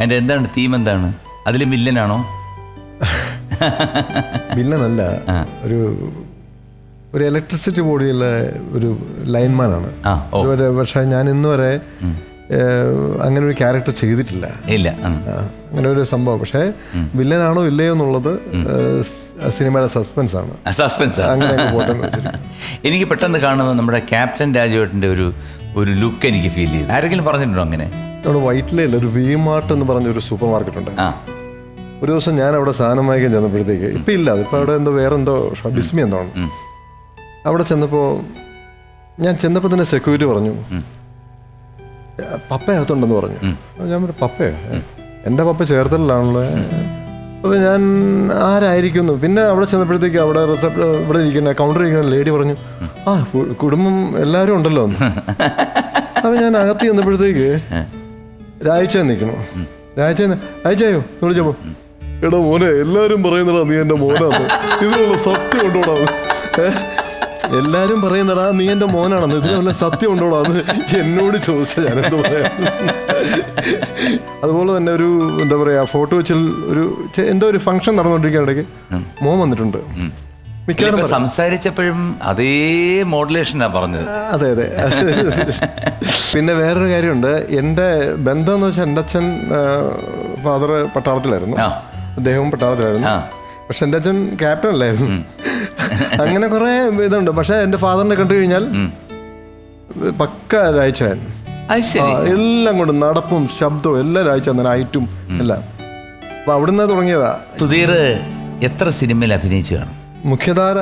അതിന്റെ എന്താണ് തീം എന്താണ്? അതിൽ വില്ലനാണോ വില്ലനല്ല. ഒരു ഒരു ഇലക്ട്രിസിറ്റി ബോർഡിലെ ഒരു ലൈൻമാനാണ് ഇതുവരെ പക്ഷേ ഞാൻ ഇന്ന് വരെ അങ്ങനെ ഒരു ക്യാരക്ടർ ചെയ്തിട്ടില്ല. ഇല്ല അങ്ങനെ ഒരു സംഭവം. പക്ഷേ വില്ലനാണോ ഇല്ലയോ എന്നുള്ളത് സിനിമയുടെ സസ്പെൻസ് ആണ്. സസ്പെൻസ് എനിക്ക് പെട്ടെന്ന് കാണുന്നത് നമ്മുടെ ക്യാപ്റ്റൻ രാജുവേട്ടന്റെ ഒരു ഒരു ലുക്ക് എനിക്ക് ഫീൽ ചെയ്തു. ആരെങ്കിലും പറഞ്ഞിട്ടുണ്ടോ അങ്ങനെ? നമ്മുടെ വൈറ്റിലയിൽ ഒരു വി മാർട്ട് എന്ന് പറഞ്ഞ ഒരു സൂപ്പർ മാർക്കറ്റ് ഉണ്ട്. ആ. ഒരു ദിവസം ഞാൻ അവിടെ സാധനം വാങ്ങിക്കാൻ ചെന്നപ്പോഴത്തേക്ക് ഇപ്പം ഇല്ല ഇപ്പം അവിടെ എന്തോ വേറെ എന്തോ ഡിസ്മി എന്തോ ആണ് അവിടെ ചെന്നപ്പോൾ ഞാൻ ചെന്നപ്പോൾ തന്നെ സെക്യൂരിറ്റി പറഞ്ഞു പപ്പ അകത്തുണ്ടെന്ന് പറഞ്ഞു. ഞാൻ പറഞ്ഞു പപ്പയോ? എന്റെ പപ്പ ചേർത്തലിലാണല്ലോ. അപ്പോൾ ഞാൻ ആരായിരിക്കുന്നു? പിന്നെ അവിടെ ചെന്നപ്പോഴത്തേക്ക് അവിടെ റിസപ്റ്റ് ഇവിടെ ഇരിക്കുന്ന കൗണ്ടർ ഇരിക്കുന്ന ലേഡി പറഞ്ഞു ആ കുടുംബം എല്ലാവരും ഉണ്ടല്ലോ. അപ്പോൾ ഞാൻ അകത്ത് ചെന്നപ്പോഴത്തേക്ക് രാഴ്ച നിൽക്കണം രാഴ്ച രാഴ്ചയോ വിളിച്ചപ്പോ എടാ മോനെ എല്ലാവരും പറയുന്നടാ നീ എന്റെ മോനാണ് ഇതിനുള്ള സത്യം ഉണ്ടോടാ? എല്ലാരും പറയുന്നടാ നീ എന്റെ മോനാണെന്ന്. ഇതിനുള്ള സത്യം ഉണ്ടോടാ അത്? എന്നോട് ചോദിച്ച ഞാൻ എന്ത് പറയാ? അതുപോലെ തന്നെ ഒരു എന്താ പറയാ ഫോട്ടോ വെച്ചിൽ ഒരു എന്തോ ഒരു ഫംഗ്ഷൻ നടന്നുകൊണ്ടിരിക്കുന്ന ഇടയ്ക്ക്. മോൻ വന്നിട്ടുണ്ട്. മിക്കവാറും സംസാരിച്ചപ്പോഴും അതേ മോഡുലേഷനാ പറഞ്ഞത്. അതെ അതെ. പിന്നെ വേറൊരു കാര്യമുണ്ട്. എന്റെ ബന്ധം എന്ന് വെച്ചാൽ എന്റെ അച്ഛൻ ഫാദർ പട്ടാളത്തിലായിരുന്നു. അദ്ദേഹവും പട്ടാളത്തിലായിരുന്നു. പക്ഷെ എന്റെ അച്ഛൻ ക്യാപ്റ്റൻ അല്ലായിരുന്നു. അങ്ങനെ കുറെ ഇതുണ്ട്. പക്ഷെ എന്റെ ഫാദറിനെ കണ്ടു കഴിഞ്ഞാൽ പക്ക രാഴ്ചവൻ എല്ലാം കൊണ്ട് നടപ്പും ശബ്ദവും എല്ലാം രാഴ്ച തന്നെ ഹൈറ്റും എല്ലാം. അപ്പൊ അവിടുന്ന് തുടങ്ങിയതാ. സുധീർ എത്ര സിനിമയിൽ അഭിനയിച്ചു കാണും? മുഖ്യധാര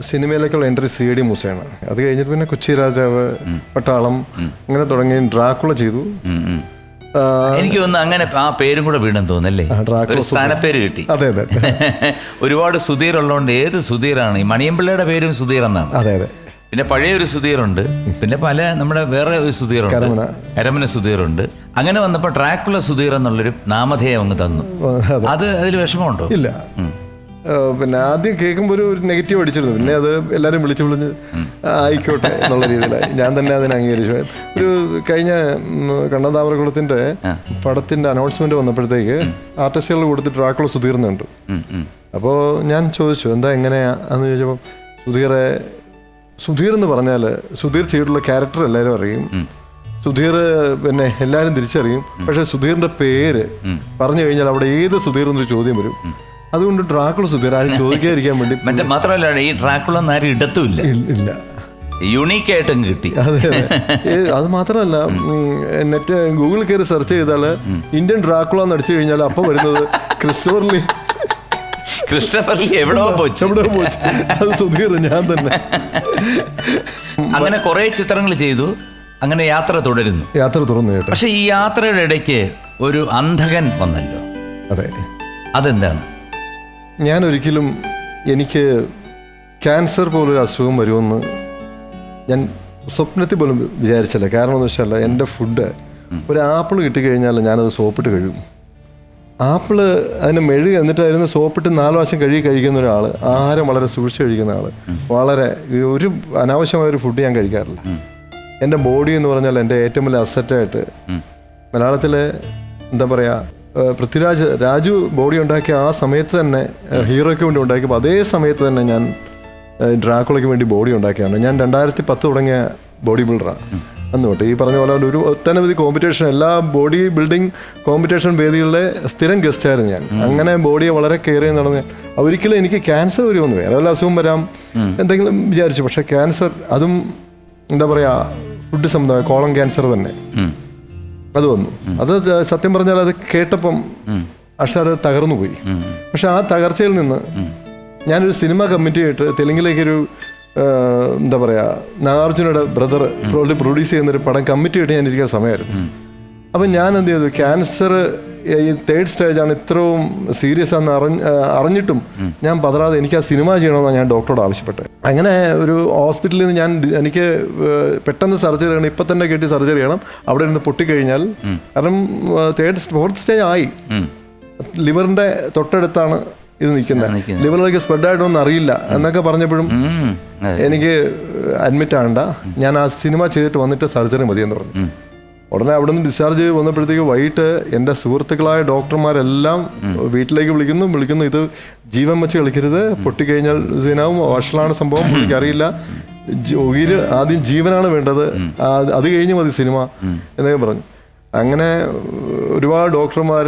സിനിമയിലേക്കുള്ള എൻട്രി സി ഡി മൂസയാണ്. അത് കഴിഞ്ഞിട്ട് പിന്നെ കൊച്ചി രാജാവ് പട്ടാളം അങ്ങനെ തുടങ്ങി ഡ്രാക്കുള ചെയ്തു. എനിക്ക് തോന്നുന്നു അങ്ങനെ ആ പേരും കൂടെ വീണെന്ന് തോന്നല്ലേ ഒരു സ്ഥാനപ്പേര് കിട്ടി. അതെ അതെ ഒരുപാട് സുധീർ ഉള്ളതുകൊണ്ട് ഏത് സുധീറാണ്? ഈ മണിയമ്പിള്ളയുടെ പേരും സുധീർ എന്നാണ് അതെ അതെ. പിന്നെ പഴയ ഒരു സുധീറുണ്ട്. പിന്നെ പല നമ്മുടെ വേറെ ഒരു സുധീറുണ്ട്. കരമന. സുധീറുണ്ട്. അങ്ങനെ വന്നപ്പോൾ ട്രാക്കുള്ള സുധീർ എന്നുള്ളൊരു നാമധേയം അങ്ങ് തന്നു. അതെ. അത് അതിൽ വിഷമമുണ്ടോ? ഇല്ല. പിന്നെ ആദ്യം കേൾക്കുമ്പോൾ ഒരു നെഗറ്റീവ് അടിച്ചിരുന്നു. പിന്നെ അത് എല്ലാവരും വിളിച്ച് വിളിച്ച് ആയിക്കോട്ടെ എന്നുള്ള രീതിയിലായി. ഞാൻ തന്നെ അതിനെ അംഗീകരിച്ചു. ഒരു കഴിഞ്ഞ ഉം, പടത്തിന്റെ പടത്തിന്റെ അനൗൺസ്മെന്റ് വന്നപ്പോഴത്തേക്ക് ആർട്ടിസ്റ്റുകൾ കൊടുത്ത് ഡ്രാക്കുള സുധീർന്നുണ്ട്. അപ്പോൾ ഞാൻ ചോദിച്ചു എന്താ എങ്ങനെയാ? എന്ന് ചോദിച്ചപ്പോൾ സുധീറെ സുധീർ എന്ന് പറഞ്ഞാൽ സുധീർ ചെയ്തിട്ടുള്ള ക്യാരക്ടർ എല്ലാവരും അറിയും. സുധീർ പിന്നെ എല്ലാവരും തിരിച്ചറിയും. പക്ഷേ സുധീറിന്റെ പേര് പറഞ്ഞു കഴിഞ്ഞാൽ അവിടെ ഏത് സുധീർ എന്നൊരു ചോദ്യം വരും. അതുകൊണ്ട് ഡ്രാക്കുള സുധീർ ആരും ചോദിക്കാതിരിക്കാൻ വേണ്ടി മറ്റേ മാത്രമല്ല ഈ ട്രാക്കുള്ള ആരും ഇടത്തുമില്ല. ഇല്ല- യുണീക്ക് ആയിട്ട് കിട്ടി. അതെ അതെ. മാത്രമല്ല നെറ്റ് ഗൂഗിൾ കയറി സെർച്ച് ചെയ്താൽ ഇന്ത്യൻ ഡ്രാക്കുള എന്ന് അടിച്ചു കഴിഞ്ഞാൽ അപ്പോൾ വരുന്നത് ക്രിസ്റ്റോഫർ ലീ ക്രിസ്റ്റഫർ ലീ എവിടോ പോച്ചു എവിടെ പോയി. അത് സുധീർ ഞാൻ തന്നെ. അങ്ങനെ കുറെ ചിത്രങ്ങൾ ചെയ്തു. അങ്ങനെ യാത്ര തുടരുന്നു. യാത്ര തുടർന്നു പക്ഷെ ഈ യാത്രയുടെ ഇടയ്ക്ക് ഒരു അന്ധകൻ വന്നല്ലോ. അതെ. അതെന്താണ്? ഞാൻ ഒരിക്കലും എനിക്ക് ക്യാൻസർ പോലൊരു അസുഖം വരുമെന്ന് ഞാൻ സ്വപ്നത്തിൽ പോലും വിചാരിച്ചില്ല. കാരണം എന്ന് വെച്ചാൽ എന്റെ ഫുഡ് ഒരു ആപ്പിൾ കിട്ടിക്കഴിഞ്ഞാൽ ഞാനത് സോപ്പിട്ട് കഴുകും. ആപ്പിൾ അതിന് മെഴുകി എന്നിട്ടായിരുന്നു സോപ്പിട്ട് നാല് വർഷം കഴുകി കഴിക്കുന്ന ഒരാൾ ആഹാരം വളരെ സൂക്ഷിച്ച് കഴിക്കുന്ന ആൾ വളരെ ഒരു അനാവശ്യമായ ഒരു ഫുഡ് ഞാൻ കഴിക്കാറില്ല. എന്റെ ബോഡി എന്ന് പറഞ്ഞാൽ എന്റെ ഏറ്റവും വലിയ അസറ്റായിട്ട് മലയാളത്തിലെ എന്താ പറയുക പൃഥ്വിരാജ് രാജു ബോഡി ഉണ്ടാക്കിയ ആ സമയത്ത് തന്നെ ഹീറോയ്ക്ക് വേണ്ടി ഉണ്ടാക്കിയപ്പോൾ അതേ സമയത്ത് തന്നെ ഞാൻ ഡ്രാക്കുളയ്ക്ക് വേണ്ടി ബോഡി ഉണ്ടാക്കിയാണ്. ഞാൻ രണ്ടായിരത്തി പത്ത് തുടങ്ങിയ ബോഡി ബിൽഡറാണ് അന്ന് തൊട്ട് ഈ പറഞ്ഞ പോലെ ഒരു ഒട്ടനവധി കോമ്പറ്റീഷൻ എല്ലാ ബോഡി ബിൽഡിംഗ് കോമ്പറ്റീഷൻ വേദികളിലെ സ്ഥിരം ഗസ്റ്റായിരുന്നു ഞാൻ. അങ്ങനെ ബോഡിയെ വളരെ കെയർ ചെയ്ത് നടന്ന് ഒരിക്കലും എനിക്ക് ക്യാൻസർ വരുമെന്ന് വേറെ വല്ല അസുഖം വരാം എന്തെങ്കിലും വിചാരിച്ചു. പക്ഷേ ക്യാൻസർ അതും എന്താ പറയുക ഫുഡ് സംബന്ധമായ കോളം ക്യാൻസർ തന്നെ. അത് വന്നു. അത് സത്യം പറഞ്ഞാൽ അത് കേട്ടപ്പം അക്ഷര തകർന്നു പോയി. പക്ഷെ ആ തകർച്ചയിൽ നിന്ന് ഞാനൊരു സിനിമ കമ്മിറ്റി ആയിട്ട് തെലുങ്കിലേക്കൊരു എന്താ പറയുക നാഗാർജുനയുടെ ബ്രദർ പ്രൊഡ്യൂസ് ചെയ്യുന്നൊരു പടം കമ്മിറ്റി ആയിട്ട് ഞാൻ ഇരിക്കുന്ന സമയമായിരുന്നു അപ്പം ഞാൻ എന്ത് ചെയ്തു? ക്യാൻസർ ഈ തേർഡ് സ്റ്റേജാണ് ഇത്രയും സീരിയസ് ആണെന്ന് അറിഞ്ഞ് അറിഞ്ഞിട്ടും ഞാൻ പതറാതെ എനിക്ക് ആ സിനിമ ചെയ്യണമെന്നാണ് ഞാൻ ഡോക്ടറോട് ആവശ്യപ്പെട്ടത്. അങ്ങനെ ഒരു ഹോസ്പിറ്റലിൽ നിന്ന് ഞാൻ എനിക്ക് പെട്ടെന്ന് സർജറി ചെയ്യണം ഇപ്പം തന്നെ കെട്ടി സർജറി ചെയ്യണം അവിടെ നിന്ന് പൊട്ടിക്കഴിഞ്ഞാൽ കാരണം തേർഡ് ഫോർത്ത് സ്റ്റേജ് ആയി. ലിവറിന്റെ ലിവറിന്റെ തൊട്ടടുത്താണ് ഇത് നിൽക്കുന്നത്. നിൽക്കുന്നത്. ലിവറിലേക്ക് സ്പ്രെഡ് ആയിട്ടൊന്നും അറിയില്ല എന്നൊക്കെ പറഞ്ഞപ്പോഴും എനിക്ക് അഡ്മിറ്റ് ആകണ്ട. ഞാൻ ആ സിനിമ ചെയ്തിട്ട് വന്നിട്ട് സർജറി മതിയെന്ന് പറഞ്ഞു. ഉടനെ അവിടെ നിന്ന് ഡിസ്ചാർജ് ചെയ്ത് വന്നപ്പോഴത്തേക്ക് വൈകിട്ട് എന്റെ സുഹൃത്തുക്കളായ ഡോക്ടർമാരെല്ലാം വീട്ടിലേക്ക് വിളിക്കുന്നു. വിളിക്കുന്നു ഇത് ജീവൻ വെച്ച് കളിക്കരുത്. പൊട്ടിക്കഴിഞ്ഞാൽ സീനാവും. വഷളാണ് സംഭവം. എനിക്കറിയില്ല. ഉയിര് ആദ്യം ജീവനാണ് വേണ്ടത്. അത് കഴിഞ്ഞ് മതി സിനിമ. എന്നൊക്കെ പറഞ്ഞു. അങ്ങനെ ഒരുപാട് ഡോക്ടർമാർ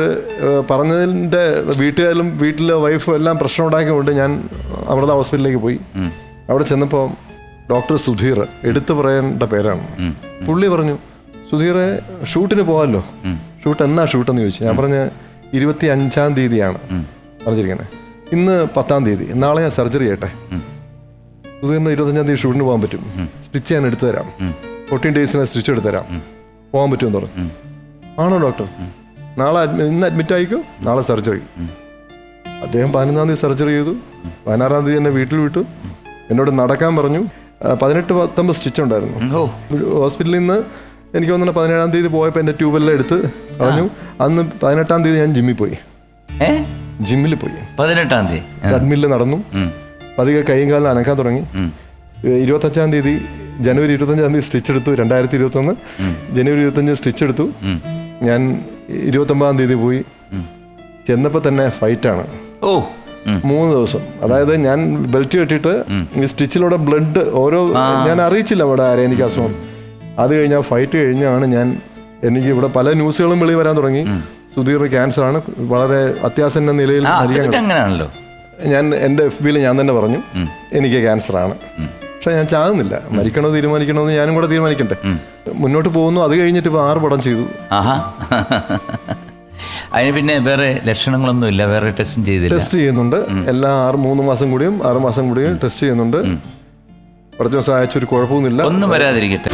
പറഞ്ഞതിന്റെ വീട്ടുകാരിലും വീട്ടിലെ വൈഫും എല്ലാം പ്രശ്നം ഉണ്ടാക്കിക്കൊണ്ട് ഞാൻ അമൃത ഹോസ്പിറ്റലിലേക്ക് പോയി. അവിടെ ചെന്നപ്പോൾ ഡോക്ടർ സുധീർ എടുത്തു പറയേണ്ട പേരാണ്. പുള്ളി പറഞ്ഞു സുധീറെ ഷൂട്ടിന് പോകാമല്ലോ. ഷൂട്ട് എന്നാ ഷൂട്ടെന്ന് ചോദിച്ചു. ഞാൻ പറഞ്ഞ ഇരുപത്തി അഞ്ചാം തീയതിയാണ് പറഞ്ഞിരിക്കുന്നത്. ഇന്ന് പത്താം തീയതി. നാളെ ഞാൻ സർജറി ചെയ്യട്ടെ. സുധീറിന് ഇരുപത്തഞ്ചാം തീയതി ഷൂട്ടിന് പോകാൻ പറ്റും. സ്റ്റിച്ച് ഞാൻ എടുത്തു തരാം. ഫോർട്ടീൻ ഡേയ്സിന് സ്റ്റിച്ച് എടുത്തു തരാം. പോകാൻ പറ്റുമെന്ന് പറഞ്ഞു. ആണോ ഡോക്ടർ നാളെ ഇന്ന് അഡ്മിറ്റ് ആയിക്കോ? നാളെ സർജറി. അദ്ദേഹം പതിനൊന്നാം തീയതി സർജറി ചെയ്തു. പതിനാറാം തീയതി എന്നെ വീട്ടിൽ വിട്ടു. എന്നോട് നടക്കാൻ പറഞ്ഞു. പതിനെട്ട് പത്തൊമ്പത് സ്റ്റിച്ച് ഉണ്ടായിരുന്നു. ഹോസ്പിറ്റലിൽ നിന്ന് എനിക്ക് തോന്നുന്നു പതിനേഴാം തീയതി പോയപ്പോൾ എന്റെ ട്യൂബെല്ലാം എടുത്ത് കളഞ്ഞു. അന്ന് പതിനെട്ടാം തീയതി ഞാൻ ജിമ്മിൽ പോയി. ജിമ്മിൽ പോയി. പതിനെട്ടാം തീയതി. ട്രെഡ്മില്ലിൽ നടന്നു. പതിയെ കൈയും കാലിൽ അനക്കാൻ തുടങ്ങി. ഇരുപത്തഞ്ചാം തീയതി ജനുവരി ഇരുപത്തഞ്ചാം തീയതി സ്റ്റിച്ച് എടുത്തു. രണ്ടായിരത്തി ഇരുപത്തൊന്ന് ജനുവരി ഇരുപത്തഞ്ച് സ്റ്റിച്ച് എടുത്തു. ഞാൻ ഇരുപത്തൊമ്പതാം തീയതി പോയി. ചെന്നപ്പോൾ തന്നെ ഫൈറ്റാണ് ഓ മൂന്ന് ദിവസം. അതായത് ഞാൻ ബെൽറ്റ് കെട്ടിയിട്ട് ഈ സ്റ്റിച്ചിലൂടെ ബ്ലഡ് ഓരോ ഞാൻ അറിയിച്ചില്ല അവിടെ ആരെ എനിക്ക് അസുഖം. അത് കഴിഞ്ഞാൽ ഫൈറ്റ് കഴിഞ്ഞാണ് ഞാൻ എനിക്ക് ഇവിടെ പല ന്യൂസുകളും വെളി വരാൻ തുടങ്ങി. സുധീർ ക്യാൻസർ ആണ്. വളരെ അത്യാസന്ന നിലയിൽ ആ അങ്ങനെയാണല്ലോ. ഞാൻ എന്റെ എഫ് ബിയിൽ ഞാൻ തന്നെ പറഞ്ഞു എനിക്ക് ക്യാൻസർ ആണ്. പക്ഷെ ഞാൻ ചാകുന്നില്ല. മരിക്കണോ തീരുമാനിക്കണോ എന്ന് ഞാനും കൂടെ തീരുമാനിക്കട്ടെ മുന്നോട്ട് പോകുന്നു. അത് കഴിഞ്ഞിട്ട് ഇപ്പോൾ ആറ് പടം ചെയ്തു. അതിന് പിന്നെ വേറെ ലക്ഷണങ്ങളൊന്നും ഇല്ല. വേറെ ടെസ്റ്റും ചെയ്തില്ല. ടെസ്റ്റ് ചെയ്യുന്നുണ്ട്. എല്ലാ ആറ് മൂന്ന് മാസം കൂടിയും ആറ് മാസം കൂടിയും ടെസ്റ്റ് ചെയ്യുന്നുണ്ട്. കുറച്ച് ദിവസം അയച്ചൊരു കുഴപ്പമൊന്നുമില്ല. ഒന്നും വരാതിരിക്കട്ടെ.